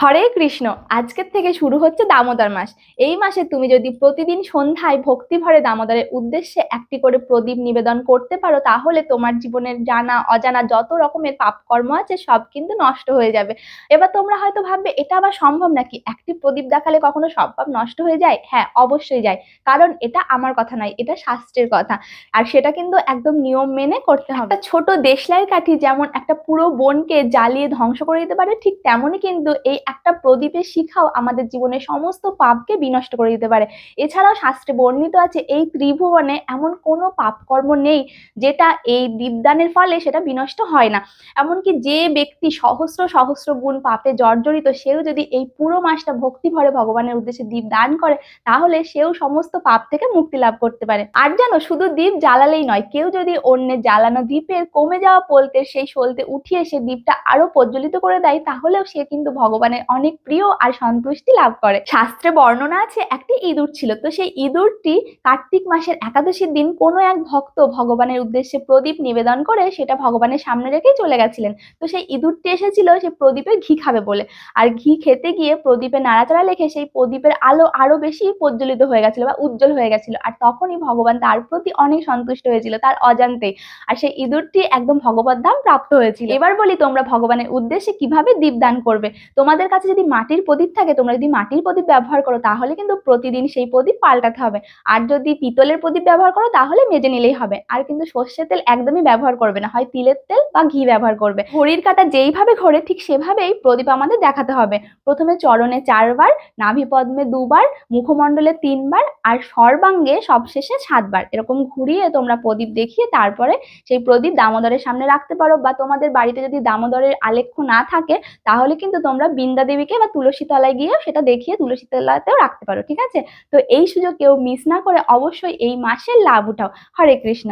হরে কৃষ্ণ। আজকের থেকে শুরু হচ্ছে দামোদর মাস। এই মাসে তুমি যদি প্রতিদিন সন্ধ্যায় ভক্তি ভরে দামোদরের উদ্দেশ্যে একটি করে প্রদীপ নিবেদন করতে পারো, তাহলে তোমার জীবনের জানা, অজানা যত রকমের পাপকর্ম আছে, সব কিন্তু নষ্ট হয়ে যাবে। এবার তোমরা হয়তো ভাববে, এটা আবার সম্ভব নাকি? একটি প্রদীপ দেখালে কখনো সব পাপ নষ্ট হয়ে যায়? হ্যাঁ অবশ্যই যায়। কারণ এটা আমার কথা নয়, এটা শাস্ত্রের কথা। আর সেটা কিন্তু একদম নিয়ম মেনে করতে হবে। ছোট দেশলাই কাঠি যেমন একটা পুরো বনকে জ্বালিয়ে ধ্বংস করে দিতে পারে, ঠিক তেমনই কিন্তু এই একটা প্রদীপের শিখাও আমাদের জীবনের সমস্ত পাপকে বিনষ্ট করে দিতে পারে। এছাড়াও শাস্ত্রে বর্ণিত আছে, এই ত্রিভুবনে এমন কোনো পাপকর্ম নেই যেটা এই দীপদানের ফলে সেটা বিনষ্ট হয় না। এমনকি যে ব্যক্তি সহস্র সহস্র গুণ পাপে জর্জরিত, সেও যদি এই পুরো মাসটা ভক্তি ভরে ভগবানের উদ্দেশ্যে দীপ দান করে, তাহলে সেও সমস্ত পাপ থেকে মুক্তি লাভ করতে পারে। আর জানো, শুধু দ্বীপ জ্বালালেই নয়, কেউ যদি অন্যের জ্বালানো দ্বীপের কমে যাওয়া পোলতে, সেই সলতে উঠিয়ে সে দ্বীপটা আরও প্রজ্বলিত করে দেয়, তাহলেও সে কিন্তু ভগবানের অনেক প্রিয় আর সন্তুষ্টি লাভ করে। শাস্ত্রে বর্ণনা আছে, একটি ইঁদুর ছিল। তো সেই ইঁদুরটি কার্তিক মাসের একাদশীর দিন কোনো এক ভক্ত ভগবানের উদ্দেশ্যে প্রদীপ নিবেদন করে সেটা ভগবানের সামনে রেখেই চলে গেছিলেন। তো সেই ইঁদুরটি এসেছিল, সে প্রদীপে ঘি খাবে বলে। আর ঘি খেতে গিয়ে প্রদীপে নাড়াচাড়া লেখে সেই প্রদীপের আলো আরও বেশি প্রজ্বলিত হয়ে গেছিল বা উজ্জ্বল হয়ে গেছিল। আর তখনই ভগবান তার প্রতি অনেক সন্তুষ্ট হয়েছিল, তার অজান্তেই আর সেই ইঁদুরটি একদম ভগবত ধাম প্রাপ্ত হয়েছিল। এবার বলি তোমরা ভগবানের উদ্দেশ্যে কীভাবে দীপদান করবে? তোমাদের কাছে যদি মাটির প্রদীপ থাকে, তোমরা যদি মাটির প্রদীপ ব্যবহার করো, তাহলে কিন্তু প্রতিদিন সেই প্রদীপ পাল্টাতে হবে। আর যদি পিতলের প্রদীপ ব্যবহার করো, তাহলে মেজে নিলেই হবে। আর কিন্তু সর্ষের তেল একদমই ব্যবহার করবে না, হয় তিলের তেল বা ঘি ব্যবহার করবে। ঘড়ির কাঁটা যেইভাবে ঘোরে, ঠিক সেভাবেই প্রদীপ আমাদের দেখাতে হবে। প্রথমে চরণে চারবার নাভি পদ্মে দুবার, মুখমণ্ডলে তিনবার, আর সর্বাঙ্গে সবশেষে সাতবার। এরকম ঘুরিয়ে তোমরা প্রদীপ দেখিয়ে তারপরে সেই প্রদীপ দামোদরের সামনে রাখতে পারো। বা তোমাদের বাড়িতে যদি দামোদরের আলেখ্য না থাকে, তাহলে কিন্তু তোমরা বৃন্দা দেবীকে বা তুলসী তলায় গিয়েও সেটা দেখিয়ে তুলসী তলাতেও রাখতে পারো, ঠিক আছে? তো এই সুযোগ কেউ মিস না করে অবশ্যই এই মাসের লাভ উঠাও। হরে কৃষ্ণ।